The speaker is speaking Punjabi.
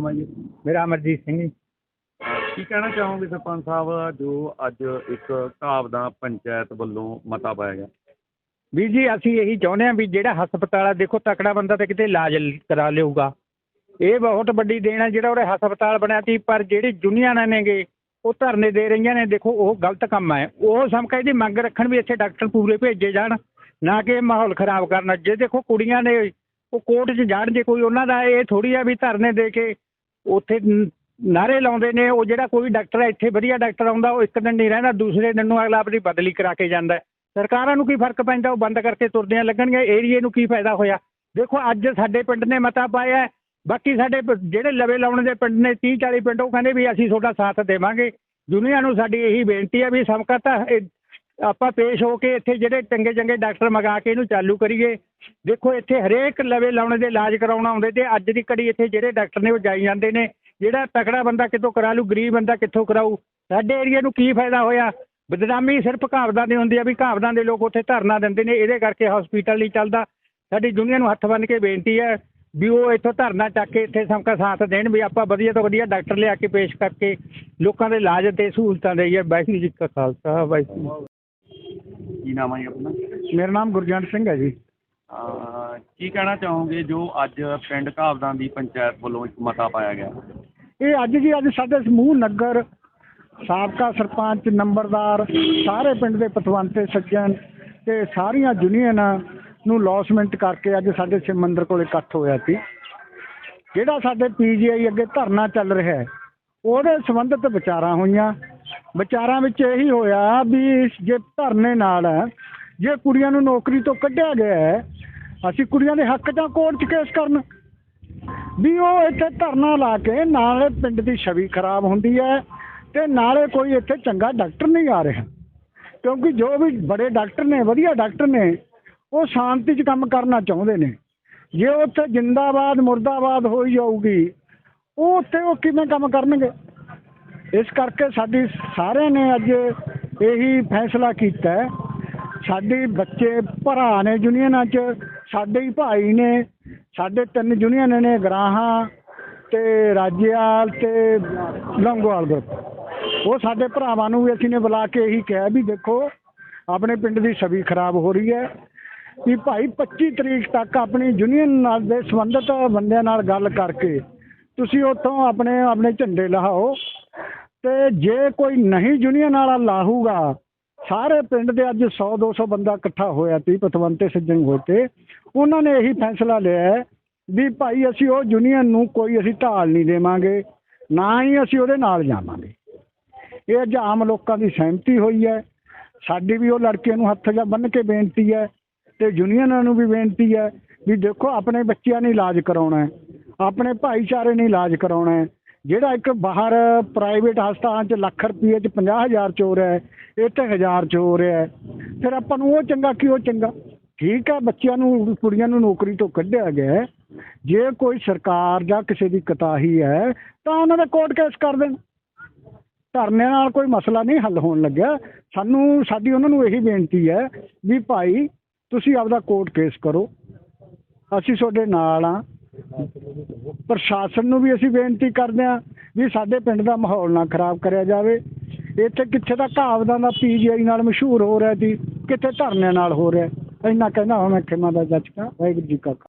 ਨਾਮ ਹੈ ਜੀ। ਮੇਰਾ ਅਮਰਜੀਤ ਸਿੰਘ ਜੀ। ਕੀ ਕਹਿਣਾ ਚਾਹੋਗੇ ਸਰਪੰਚ ਸਾਹਿਬ ਜੋ ਅੱਜ ਇੱਕ ਘਾਵ ਦਾ ਪੰਚਾਇਤ ਵੱਲੋਂ ਮਤਾ ਪਾਇਆ ਗਿਆ? ਵੀਰ ਜੀ ਅਸੀਂ ਇਹੀ ਚਾਹੁੰਦੇ ਹਾਂ ਵੀ ਜਿਹੜਾ ਹਸਪਤਾਲ ਆ ਦੇਖੋ ਤਕੜਾ ਬੰਦਾ ਤਾਂ ਕਿਤੇ ਇਲਾਜ ਕਰਾ ਲਿਆਊਗਾ ਇਹ ਬਹੁਤ ਵੱਡੀ ਦੇਣ ਹੈ ਜਿਹੜਾ ਉਹਦੇ ਹਸਪਤਾਲ ਬਣਿਆ ਸੀ ਪਰ ਜਿਹੜੀ ਯੂਨੀਅਨਾਂ ਨੇਗੇ ਉਹ ਧਰਨੇ ਦੇ ਰਹੀਆਂ ਨੇ ਦੇਖੋ ਉਹ ਗਲਤ ਕੰਮ ਹੈ ਉਹ ਸਮਕਾ ਇਹਦੀ ਮੰਗ ਰੱਖਣ ਵੀ ਇੱਥੇ ਡਾਕਟਰ ਪੂਰੇ ਭੇਜੇ ਜਾਣ ਨਾ ਕਿ ਮਾਹੌਲ ਖਰਾਬ ਕਰਨਾ। ਜੇ ਦੇਖੋ ਕੁੜੀਆਂ ਨੇ ਉਹ ਕੋਰਟ 'ਚ ਜਾਣ ਜੇ ਕੋਈ ਉਹਨਾਂ ਦਾ ਇਹ ਥੋੜੀ ਆ ਵੀ ਧਰਨੇ ਦੇ ਕੇ ਉੱਥੇ ਨ- ਨਾਰੇ ਲਾਉਂਦੇ ਨੇ, ਉਹ ਜਿਹੜਾ ਕੋਈ ਡਾਕਟਰ ਇੱਥੇ ਵਧੀਆ ਡਾਕਟਰ ਆਉਂਦਾ, ਉਹ ਇੱਕ ਦਿਨ ਨਹੀਂ ਰਹਿੰਦਾ, ਦੂਸਰੇ ਦਿਨ ਨੂੰ ਅਗਲਾ ਆਪਣੀ ਬਦਲੀ ਕਰਾ ਕੇ ਜਾਂਦਾ ਸਰਕਾਰਾਂ ਨੂੰ ਕੀ ਫ਼ਰਕ ਪੈਂਦਾ, ਉਹ ਬੰਦ ਕਰਕੇ ਤੁਰਦੀਆਂ ਲੱਗਣਗੇ, ਏਰੀਏ ਨੂੰ ਕੀ ਫਾਇਦਾ ਹੋਇਆ? ਦੇਖੋ, ਅੱਜ ਸਾਡੇ ਪਿੰਡ ਨੇ ਮਤਾ ਪਾਇਆ ਬਾਕੀ ਸਾਡੇ ਪ- ਜਿਹੜੇ ਲਵੇ ਲਾਉਣ ਦੇ ਪਿੰਡ ਨੇ 30 40 ਪਿੰਡ, ਉਹ ਕਹਿੰਦੇ ਵੀ ਅਸੀਂ ਤੁਹਾਡਾ ਸਾਥ ਦੇਵਾਂਗੇ। ਦੁਨੀਆ ਨੂੰ ਸਾਡੀ ਇਹੀ ਬੇਨਤੀ ਹੈ ਵੀ ਸਮਕਤਾ ਆਪਾਂ ਪੇਸ਼ ਹੋ ਕੇ ਇੱਥੇ ਜਿਹੜੇ ਚੰਗੇ ਚੰਗੇ ਡਾਕਟਰ ਮੰਗਾ ਕੇ ਇਹਨੂੰ ਚਾਲੂ ਕਰੀਏ। ਦੇਖੋ, ਇੱਥੇ ਹਰੇਕ ਲਵੇ ਲਾਉਣੇ ਦੇ ਇਲਾਜ ਕਰਾਉਣ ਆਉਂਦੇ ਤੇ ਅੱਜ ਦੀ ਘੜੀ ਇੱਥੇ ਜਿਹੜੇ ਡਾਕਟਰ ਨੇ ਉਹ ਜਾਈ ਜਾਂਦੇ ਨੇ। ਜਿਹੜਾ ਤਕੜਾ ਬੰਦਾ ਕਿੱਥੋਂ ਕਰਾ ਲੂ ਗਰੀਬ ਬੰਦਾ ਕਿੱਥੋਂ ਕਰਾਊ? ਸਾਡੇ ਏਰੀਏ ਨੂੰ ਕੀ ਫਾਇਦਾ ਹੋਇਆ? ਬਦਨਾਮੀ ਸਿਰਫ ਕਹਾਵਤਾਂ ਦੀ ਹੁੰਦੀ ਆ ਵੀ ਕਹਾਵਤਾਂ ਦੇ ਲੋਕ ਉੱਥੇ ਧਰਨਾ ਦਿੰਦੇ ਨੇ, ਇਹਦੇ ਕਰਕੇ ਹਸਪੀਟਲ ਨਹੀਂ ਚੱਲਦਾ। ਸਾਡੀ ਯੂਨੀਅਨ ਨੂੰ ਹੱਥ ਬੰਨ੍ਹ ਕੇ ਬੇਨਤੀ ਹੈ ਵੀ ਉਹ ਇੱਥੋਂ ਧਰਨਾ ਚੱਕ ਕੇ ਇੱਥੇ ਸਮਕਾ ਸਾਥ ਦੇਣ ਵੀ ਆਪਾਂ ਵਧੀਆ ਤੋਂ ਵਧੀਆ ਡਾਕਟਰ ਲਿਆ ਕੇ ਪੇਸ਼ ਕਰਕੇ ਲੋਕਾਂ ਦੇ ਇਲਾਜ ਤੇ ਸਹੂਲਤਾਂ ਦੇਈਏ। ਵਾਹਿਗੁਰੂ ਜੀ ਕਾ ਖਾਲਸਾ, ਵਾਹਿਗੁਰੂ ਕੀ ਨਾਮ ਹੈ ਜੀ ਆਪਣਾ? ਮੇਰਾ ਨਾਮ ਗੁਰਜੰਟ ਸਿੰਘ ਹੈ ਜੀ। ਅਹ ਕੀ ਕਹਿਣਾ ਚਾਹੋਗੇ ਜੋ ਅੱਜ ਪਿੰਡ ਘਾਵਦਾਂ ਦੀ ਪੰਚਾਇਤ ਵੱਲੋਂ ਇੱਕ ਮਤਾ ਪਾਇਆ ਗਿਆ? ਇਹ ਅੱਜ ਜੀ ਅੱਜ ਸਾਡੇ ਸਮੂਹ ਨਗਰ ਸਾਬਕਾ ਸਰਪੰਚ ਨੰਬਰਦਾਰ ਸਾਰੇ ਪਿੰਡ ਦੇ ਪਤਵੰਤੇ ਸੱਜਣ ਤੇ ਸਾਰੀਆਂ ਯੂਨੀਅਨਾਂ ਨੂੰ ਲੌਸਮੈਂਟ ਕਰਕੇ ਅੱਜ ਸਾਡੇ ਸ਼ਿਵ ਮੰਦਿਰ ਕੋਲ ਇਕੱਠ ਹੋਇਆ ਸੀ। ਜਿਹੜਾ ਸਾਡੇ ਪੀਜੀਆਈ ਅੱਗੇ ਧਰਨਾ ਚੱਲ ਰਿਹਾ ਹੈ ਉਹਦੇ ਸੰਬੰਧਿਤ ਵਿਚਾਰਾਂ ਹੋਈਆਂ। ਵਿਚਾਰਾਂ ਵਿੱਚ ਇਹੀ ਹੋਇਆ ਵੀ ਜੇ ਧਰਨੇ ਨਾਲ ਜੇ ਕੁੜੀਆਂ ਨੂੰ ਨੌਕਰੀ ਤੋਂ ਕੱਢਿਆ ਗਿਆ ਹੈ, ਅਸੀਂ ਕੁੜੀਆਂ ਦੇ ਹੱਕ 'ਚ ਕੋਰਟ 'ਚ ਕੇਸ ਕਰਨ। ਵੀ ਉਹ ਇੱਥੇ ਧਰਨਾ ਲਾ ਕੇ ਨਾਲੇ ਪਿੰਡ ਦੀ ਛਵੀ ਖਰਾਬ ਹੁੰਦੀ ਹੈ ਤੇ ਨਾਲੇ ਕੋਈ ਇੱਥੇ ਚੰਗਾ ਡਾਕਟਰ ਨਹੀਂ ਆ ਰਿਹਾ। ਕਿਉਂਕਿ ਜੋ ਵੀ ਬੜੇ ਡਾਕਟਰ ਨੇ, ਵਧੀਆ ਡਾਕਟਰ ਨੇ, ਉਹ ਸ਼ਾਂਤੀ 'ਚ ਕੰਮ ਕਰਨਾ ਚਾਹੁੰਦੇ ਨੇ। ਜੇ ਉੱਥੇ ਜਿੰਦਾਬਾਦ, ਮੁਰਦਾਬਾਦ ਹੋਈ ਜਾਊਗੀ, ਉਹ ਉੱਥੇ ਉਹ ਕਿਵੇਂ ਕੰਮ ਕਰਨਗੇ? ਇਸ ਕਰਕੇ ਸਾਡੀ ਸਾਰਿਆਂ ਨੇ ਅੱਜ ਇਹੀ ਫੈਸਲਾ ਕੀਤਾ ਹੈ। ਸਾਡੇ ਬੱਚੇ, ਭਰਾ ਨੇ ਯੂਨੀਅਨਾਂ 'ਚ, ਸਾਡੇ ਹੀ ਭਾਈ ਨੇ, ਸਾਡੇ ਤਿੰਨ ਯੂਨੀਅਨ ਨੇ ਗਰਾਹਾਂ ਤੇ ਰਾਜੇਵਾਲ ਤੇ ਲੰਗੋਵਾਲ ਗਰੁੱਪ। ਉਹ ਸਾਡੇ ਭਰਾਵਾਂ ਨੂੰ ਵੀ ਅਸੀਂ ਨੇ ਬੁਲਾ ਕੇ ਇਹੀ ਕਿਹਾ ਵੀ ਦੇਖੋ, ਆਪਣੇ ਪਿੰਡ ਦੀ ਛਵੀ ਖਰਾਬ ਹੋ ਰਹੀ ਹੈ। ਵੀ ਭਾਈ 25 ਤਰੀਕ ਤੱਕ ਆਪਣੀ ਯੂਨੀਅਨ ਨਾਲ ਦੇ ਸੰਬੰਧਿਤ ਬੰਦਿਆਂ ਨਾਲ ਗੱਲ ਕਰਕੇ ਤੁਸੀਂ ਉੱਥੋਂ ਆਪਣੇ ਆਪਣੇ ਝੰਡੇ ਲਹਾਓ। ਤੇ ਜੇ ਕੋਈ ਨਹੀਂ ਯੂਨੀਅਨ ਵਾਲਾ ਲਾਹੂਗਾ, ਸਾਰੇ ਪਿੰਡ ਦੇ ਅੱਜ 100 200 ਬੰਦਾ ਇਕੱਠਾ ਹੋਇਆ ਸੀ, ਪਤਵੰਤੇ ਸੱਜਣ ਹੋਤੇ ਉਹਨਾਂ ਨੇ ਇਹੀ ਫੈਸਲਾ ਲਿਆ ਵੀ ਭਾਈ ਅਸੀਂ ਉਹ ਯੂਨੀਅਨ ਨੂੰ ਕੋਈ ਅਸੀਂ ਢਾਲ ਨਹੀਂ ਦੇਵਾਂਗੇ, ਨਾ ਹੀ ਅਸੀਂ ਉਹਦੇ ਨਾਲ ਜਾਵਾਂਗੇ। ਇਹ ਅੱਜ ਆਮ ਲੋਕਾਂ ਦੀ ਸਹਿਮਤੀ ਹੋਈ ਹੈ। ਸਾਡੀ ਵੀ ਉਹ ਲੜਕੇ ਨੂੰ ਹੱਥ ਜਾਂ ਬੰਨ੍ਹ ਕੇ ਬੇਨਤੀ ਹੈ ਤੇ ਯੂਨੀਅਨਾਂ ਨੂੰ ਵੀ ਬੇਨਤੀ ਹੈ ਵੀ ਦੇਖੋ, ਆਪਣੇ ਬੱਚਿਆਂ ਨੇ ਇਲਾਜ ਕਰਾਉਣਾ ਹੈ, ਆਪਣੇ ਭਾਈਚਾਰੇ ਨੇ ਇਲਾਜ ਕਰਾਉਣਾ ਹੈ। ਜਿਹੜਾ ਇੱਕ ਬਾਹਰ ਪ੍ਰਾਈਵੇਟ ਹਸਪਤਾਲਾਂ 'ਚ ਲੱਖ ਰੁਪਏ 'ਚ 50000 ਚ ਹੋ ਹੈ ਇੱਥੇ ਹਜ਼ਾਰ ਚੋਰ ਹੈ। ਫਿਰ ਆਪਾਂ ਨੂੰ ਉਹ ਚੰਗਾ ਕਿ ਉਹ ਚੰਗਾ? ਠੀਕ ਹੈ ਬੱਚਿਆਂ ਨੂੰ, ਕੁੜੀਆਂ ਨੂੰ ਨੌਕਰੀ ਤੋਂ ਕੱਢਿਆ ਗਿਆ ਜੇ ਕੋਈ ਸਰਕਾਰ ਜਾਂ ਕਿਸੇ ਦੀ ਕਤਾਹੀ ਹੈ, ਤਾਂ ਉਹਨਾਂ ਦਾ ਕੋਰਟ ਕੇਸ ਕਰ ਦੇਣ। ਧਰਨੇ ਨਾਲ ਕੋਈ ਮਸਲਾ ਨਹੀਂ ਹੱਲ ਹੋਣ ਲੱਗਿਆ। ਸਾਨੂੰ, ਸਾਡੀ ਉਹਨਾਂ ਨੂੰ ਇਹੀ ਬੇਨਤੀ ਹੈ ਵੀ ਭਾਈ, ਤੁਸੀਂ ਆਪਦਾ ਕੋਰਟ ਕੇਸ ਕਰੋ। ਅਸੀਂ ਤੁਹਾਡੇ ਨਾਲ ਆ ਪ੍ਰਸ਼ਾਸਨ ਨੂੰ ਵੀ ਅਸੀਂ ਬੇਨਤੀ ਕਰਦੇ ਹਾਂ ਵੀ ਸਾਡੇ ਪਿੰਡ ਦਾ ਮਾਹੌਲ ਨਾ ਖਰਾਬ ਕਰਿਆ ਜਾਵੇ। ਇੱਥੇ ਕਿੱਥੇ ਦਾ ਘਾਵਦਾਂ ਦਾ ਪੀਜੀਆਈ ਨਾਲ ਮਸ਼ਹੂਰ ਹੋ ਰਿਹਾ ਜੀ ਕਿੱਥੇ ਧਰਨਿਆਂ ਨਾਲ ਹੋ ਰਿਹਾ। ਇੰਨਾ ਕਹਿੰਦਾ ਹਾਂ ਮੈਂ ਖਿਮਾ ਦਾ ਜੱਜ ਵਾਹਿਗੁਰੂ ਜੀ ਕਾ ਖਾਲਸਾ।